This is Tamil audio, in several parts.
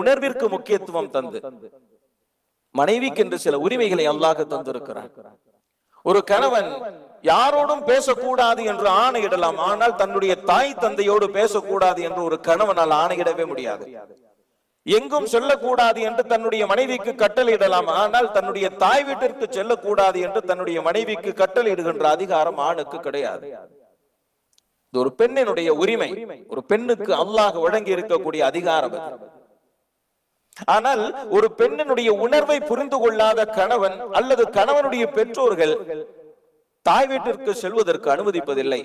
உணர்விற்கு முக்கியத்துவம் தந்து. மனைவிக்கு என்று சில உரிமைகளை அல்லாஹ் தந்திருக்கிறார் ஒரு கணவன் யாரோடும் பேசக்கூடாது என்று ஆணையிடலாம். ஆனால் தன்னுடைய தாய் தந்தையோடு பேசக்கூடாது என்று ஒரு கணவனால் ஆணையிடவே முடியாது. எங்கும் செல்லக்கூடாது என்று தன்னுடைய மனைவிக்கு கட்டளையிடலாம். ஆனால் தன்னுடைய தாய் வீட்டிற்கு செல்லக்கூடாது என்று தன்னுடைய மனைவிக்கு கட்டளையிடுகின்ற அதிகாரம் ஆணுக்கு கிடையாது. இது ஒரு பெண்ணினுடைய உரிமை. ஒரு பெண்ணுக்கு அல்லாஹ் வழங்கி இருக்கக்கூடிய அதிகாரம் ஆனால் ஒரு பெண்ணினுடைய உணர்வை புரிந்து கொள்ளாத கணவன் அல்லது கணவனுடைய பெற்றோர்கள் தாய் வீட்டிற்கு செல்வதற்கு அனுமதிப்பதில்லை.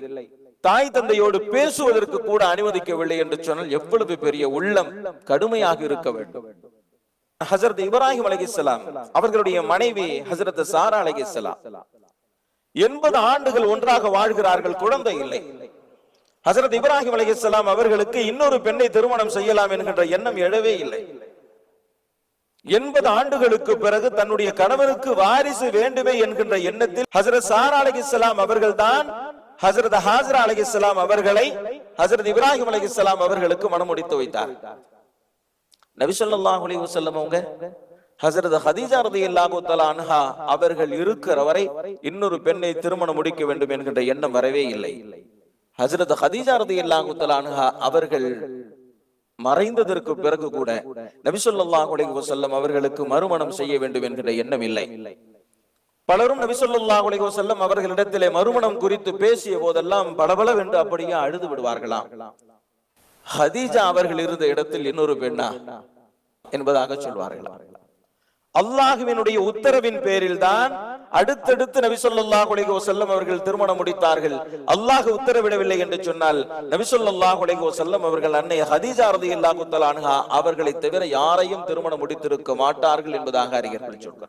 தாய் தந்தையோடு பேசுவதற்கு கூட அனுமதிக்கவில்லை என்று சொன்னால் எவ்வளவு பெரிய உள்ளம் கடுமையாக இருக்க வேண்டும். ஹசரத் இப்ராஹிம் அலகிஸ்லாம் அவர்களுடைய மனைவி ஹசரத் சாரா அலகிஸ்லாம் எண்பது ஆண்டுகள் ஒன்றாக வாழ்கிறார்கள் குழந்தை இல்லை. ஹசரத் இப்ராஹிம் அலகிஸ்லாம் அவர்களுக்கு இன்னொரு பெண்ணை திருமணம் செய்யலாம் என்கின்ற எண்ணம் எழவே இல்லை. எண்பது ஆண்டுகளுக்கு பிறகு தன்னுடைய கணவருக்கு வாரிசு வேண்டுமே என்கின்ற எண்ணத்தில் ஹசரத் சாரா அவர்கள் தான் ஹசரத் ஹாஜரா அலைஹிஸ்ஸலாம் அவர்களை ஹசரத் இப்ராஹிம் அலைஹிஸ்ஸலாம் அவர்களுக்கு மனமுடித்து வைத்தார். நபிசல்லாஹ் ஸல்லல்லாஹு அலைஹி அவங்க ஹசரத் ஹதீஜா ரலியல்லாஹு தஆலா அன்ஹா அவர்கள் இருக்கிற வரை இன்னொரு பெண்ணை திருமணம் முடிக்க வேண்டும் என்கின்ற எண்ணம் வரவே இல்லை. ஹசரத் ஹதீஜா ரலியல்லாஹு தஆலா அன்ஹா அவர்கள் மறைந்ததற்கு பிறகு கூட நபி செல்லம் அவர்களுக்கு மறுமணம் செய்ய வேண்டும் என்கிற எண்ணம் இல்லை. பலரும் நபி செல்லம் அவர்களிடத்திலே மறுமணம் குறித்து பேசிய போதெல்லாம் பளபளவென்று அப்படியே அழுது விடுவார்களாம். ஹதீஜா அவர்கள் இருந்த இடத்தில் இன்னொரு பெண்ணா என்பதாக சொல்வார்களாம். அல்லாஹுவினுடைய உத்தரவின் பேரில் தான் அடுத்தடுத்து நபி ஸல்லல்லாஹு செல்லம் அவர்கள் திருமணம் முடித்தார்கள். அல்லாஹ் உத்தரவிடவில்லை என்று சொன்னால் நபி ஸல்லல்லாஹு செல்லம் அவர்கள் அன்னை ஹதீஜா ரலியல்லாஹு தஆலா அவர்களை தவிர யாரையும் திருமணம் முடித்திருக்க மாட்டார்கள் என்பதாக அறிஞர்கள் சொல்கிறார்